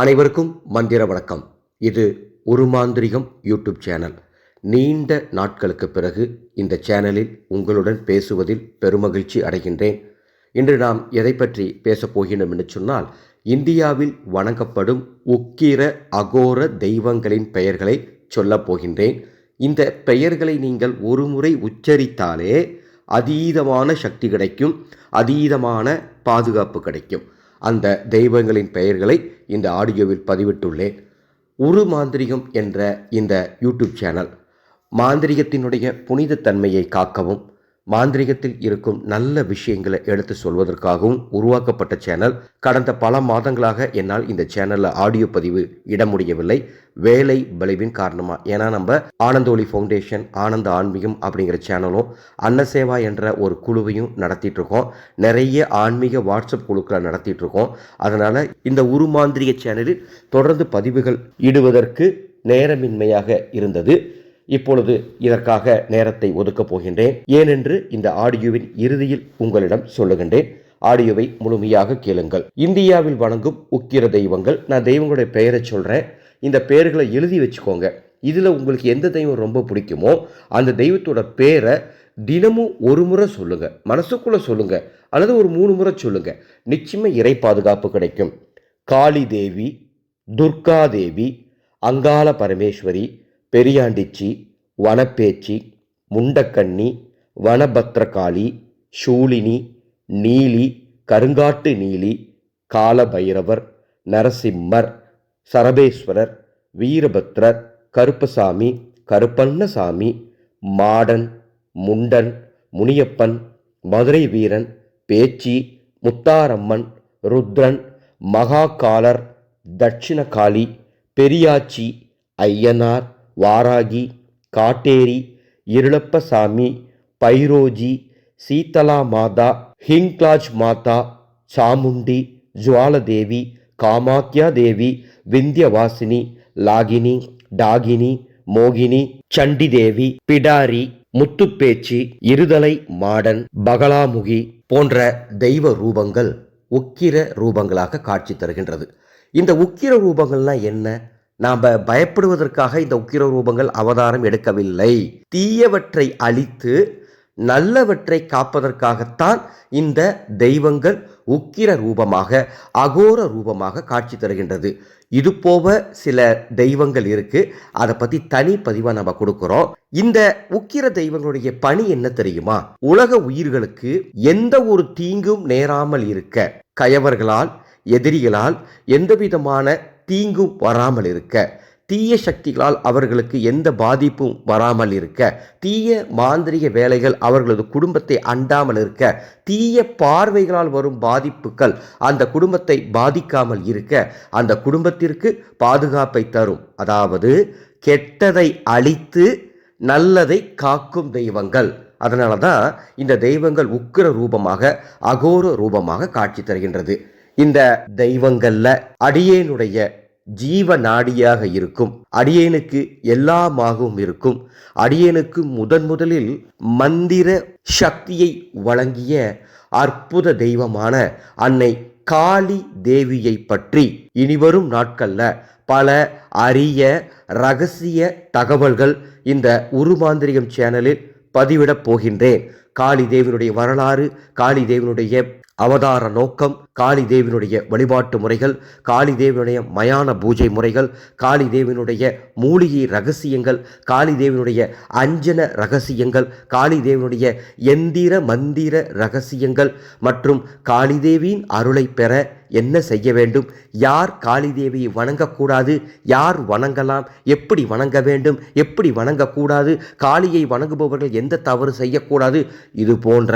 அனைவருக்கும் மந்திர வணக்கம். இது உருமாந்திரிகம் யூடியூப் சேனல். நீண்ட நாட்களுக்கு பிறகு இந்த சேனலில் உங்களுடன் பேசுவதில் பெருமகிழ்ச்சி அடைகின்றேன். இன்று நாம் எதை பற்றி பேசப் போகிறோம் என்று சொன்னால் இந்தியாவில் வணங்கப்படும் உக்கிர அகோர தெய்வங்களின் பெயர்களை சொல்லப் போகின்றேன். இந்த பெயர்களை நீங்கள் ஒருமுறை உச்சரித்தாலே அதீதமான சக்தி கிடைக்கும் அதீதமான பாதுகாப்பு கிடைக்கும். அந்த தெய்வங்களின் பெயர்களை இந்த ஆடியோவில் பதிவிட்டுள்ளேன். உரு மாந்திரிகம் என்ற இந்த யூடியூப் சேனல் மாந்திரிகத்தினுடைய புனித தன்மையை காக்கவும். மாந்திரிகத்தில் இருக்கும் நல்ல விஷயங்களை எடுத்து சொல்வதற்காகவும் உருவாக்கப்பட்ட சேனல். கடந்த பல மாதங்களாக என்னால் இந்த சேனலில் ஆடியோ பதிவு இட முடியவில்லை. வேலை விளைவின் காரணமாக ஏன்னா நம்ம ஆனந்தோலி ஃபவுண்டேஷன் ஆனந்த ஆன்மீகம் அப்படிங்கிற சேனலும் அன்னசேவா என்ற ஒரு குழுவையும் நடத்திட்டு இருக்கோம் நிறைய ஆன்மீக வாட்ஸ்அப் குழுக்களை நடத்திட்டு இருக்கோம் அதனால் இந்த உருமாந்திரிக சேனலில் தொடர்ந்து பதிவுகள் இடுவதற்கு நேரமின்மையாக இருந்தது. இப்பொழுது இதற்காக நேரத்தை ஒதுக்கப் போகின்றேன். ஏனென்று இந்த ஆடியோவின் இறுதியில் உங்களிடம் சொல்லுகின்றேன். ஆடியோவை முழுமையாக கேளுங்கள். இந்தியாவில் வணங்கும் உக்கிர தெய்வங்கள் நான் தெய்வங்களுடைய பெயரை சொல்கிறேன் இந்த பெயர்களை எழுதி வச்சுக்கோங்க. இதில் உங்களுக்கு எந்த தெய்வம் ரொம்ப பிடிக்குமோ அந்த தெய்வத்தோட பேரை தினமும் ஒரு முறை சொல்லுங்கள் மனசுக்குள்ளே சொல்லுங்கள் அல்லது ஒரு மூணு முறை சொல்லுங்கள் நிச்சயமாக இறை பாதுகாப்பு கிடைக்கும். காளி தேவி துர்கா தேவி அங்காள பரமேஸ்வரி பெரியாண்டிச்சி வனப்பேச்சி முண்டக்கண்ணி வனபத்ரகாளி சூலினி நீலி கருங்காட்டு நீலி காலபைரவர் நரசிம்மர் சரபேஸ்வரர் வீரபத்ரர் கருப்பசாமி கருப்பண்ணசாமி மாடன் முண்டன் முனியப்பன் மதுரை வீரன் பேச்சி முத்தாரம்மன் ருத்ரன் மகாகாலர் தட்சிணகாளி பெரியாச்சி ஐயனார் வாராகி காட்டேரி இருளப்பசாமி பைரோஜி சீதலா மாதா ஹிங்க்லாஜ் மாதா சாமுண்டி ஜுவாலதேவி காமாக்கியா தேவி விந்தியவாசினி லாகினி டாகினி மோகினி சண்டி தேவி பிடாரி முத்துப்பேச்சி இருதலை மாடன் பகலாமுகி போன்ற தெய்வ ரூபங்கள் உக்கிர ரூபங்களாக காட்சி தருகின்றது. இந்த உக்கிர ரூபங்கள்லாம் என்ன? நாம் பயப்படுவதற்காக இந்த உக்கிர ரூபங்கள் அவதாரம் எடுக்கவில்லை. தீயவற்றை அழித்து நல்லவற்றை காப்பதற்காகத்தான் இந்த தெய்வங்கள் உக்கிர ரூபமாக அகோர ரூபமாக காட்சி தருகின்றது. இது போக சில தெய்வங்கள் இருக்கு. அதை பத்தி தனி பதிவாக நம்ம கொடுக்குறோம். இந்த உக்கிர தெய்வங்களுடைய பணி என்ன தெரியுமா? உலக உயிர்களுக்கு எந்த ஒரு தீங்கும் நேராமல் இருக்க கயவர்களால் எதிரிகளால் எந்த விதமான தீங்கும் வராமல் இருக்க தீய சக்திகளால் அவர்களுக்கு எந்த பாதிப்பும் வராமல் இருக்க தீய மாந்திரிக வேலைகள் அவர்களது குடும்பத்தை அண்டாமல் இருக்க தீய பார்வைகளால் வரும் பாதிப்புகள் அந்த குடும்பத்தை பாதிக்காமல் இருக்க அந்த குடும்பத்திற்கு பாதுகாப்பை தரும். அதாவது கெட்டதை அழித்து நல்லதை காக்கும் தெய்வங்கள். அதனால தான் இந்த தெய்வங்கள் உக்கிர ரூபமாக அகோர ரூபமாக காட்சி தருகின்றது. இந்த தெய்வங்கள்ல அடியேனுடைய ஜீவ நாடியாக இருக்கும். அடியேனுக்கு எல்லாமாகவும் இருக்கும். அடியேனுக்கு முதன் முதலில் மந்திர சக்தியை வழங்கிய அற்புத தெய்வமான அன்னை காளி தேவியை பற்றி இனிவரும் நாட்கள்ல பல அரிய ரகசிய தகவல்கள் இந்த உருமாந்திரிகம் சேனலில் பதிவிடப் போகின்றேன். காளி தேவினுடைய வரலாறு காளி தேவினுடைய அவதார நோக்கம் காளி தேவினுடைய வழிபாட்டு முறைகள் காளி தேவினுடைய மயான பூஜை முறைகள் காளி தேவினுடைய மூலிகை ரகசியங்கள் காளி தேவினுடைய அஞ்சன ரகசியங்கள் காளி தேவினுடைய எந்திர மந்திர ரகசியங்கள் மற்றும் காளி தேவியின் அருளை பெற என்ன செய்ய வேண்டும்? யார் காளி தேவியை வணங்கக்கூடாது? யார் வணங்கலாம்? எப்படி வணங்க வேண்டும்? எப்படி வணங்கக்கூடாது? காளியை வணங்குபவர்கள் எந்த தவறு செய்யக்கூடாது? இது போன்ற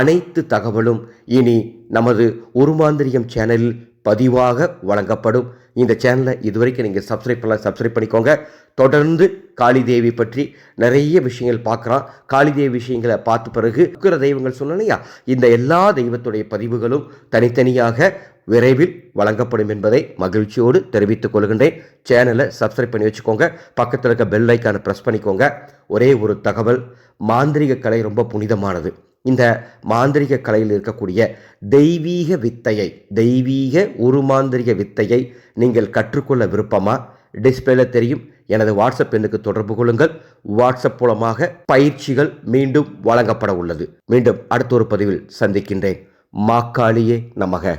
அனைத்து தகவலும் இனி நமது உருமாந்திரியம் சேனலில் பதிவாக வழங்கப்படும். இந்த சேனலை இதுவரைக்கும் நீங்கள் சப்ஸ்கிரைப் பண்ணலாம் சப்ஸ்கிரைப் பண்ணிக்கோங்க. தொடர்ந்து காளிதேவி பற்றி நிறைய விஷயங்கள் பார்க்குறோம் காளிதேவி விஷயங்களை பார்த்த பிறகு இருக்கிற தெய்வங்கள் சொன்னலையா இந்த எல்லா தெய்வத்துடைய பதிவுகளும் தனித்தனியாக விரைவில் வழங்கப்படும் என்பதை மகிழ்ச்சியோடு தெரிவித்துக் கொள்கின்றேன். சேனலை சப்ஸ்கிரைப் பண்ணி வச்சுக்கோங்க. பக்கத்தில் இருக்க பெல் ஐக்கானை ப்ரெஸ் பண்ணிக்கோங்க. ஒரே ஒரு தகவல் மாந்திரிக கலை ரொம்ப புனிதமானது. இந்த மாந்திரிக கலையில் இருக்கக்கூடிய தெய்வீக வித்தையை தெய்வீக உருமாந்திரிக வித்தையை நீங்கள் கற்றுக்கொள்ள விருப்பமா? டிஸ்பிளேல தெரியும். எனது வாட்ஸ்அப் எண்ணுக்கு தொடர்பு கொள்ளுங்கள். வாட்ஸ்அப் மூலமாக பயிற்சிகள் மீண்டும் வழங்கப்பட உள்ளது. மீண்டும் அடுத்த ஒரு பதிவில் சந்திக்கின்றேன். மாக்காளியே நமக.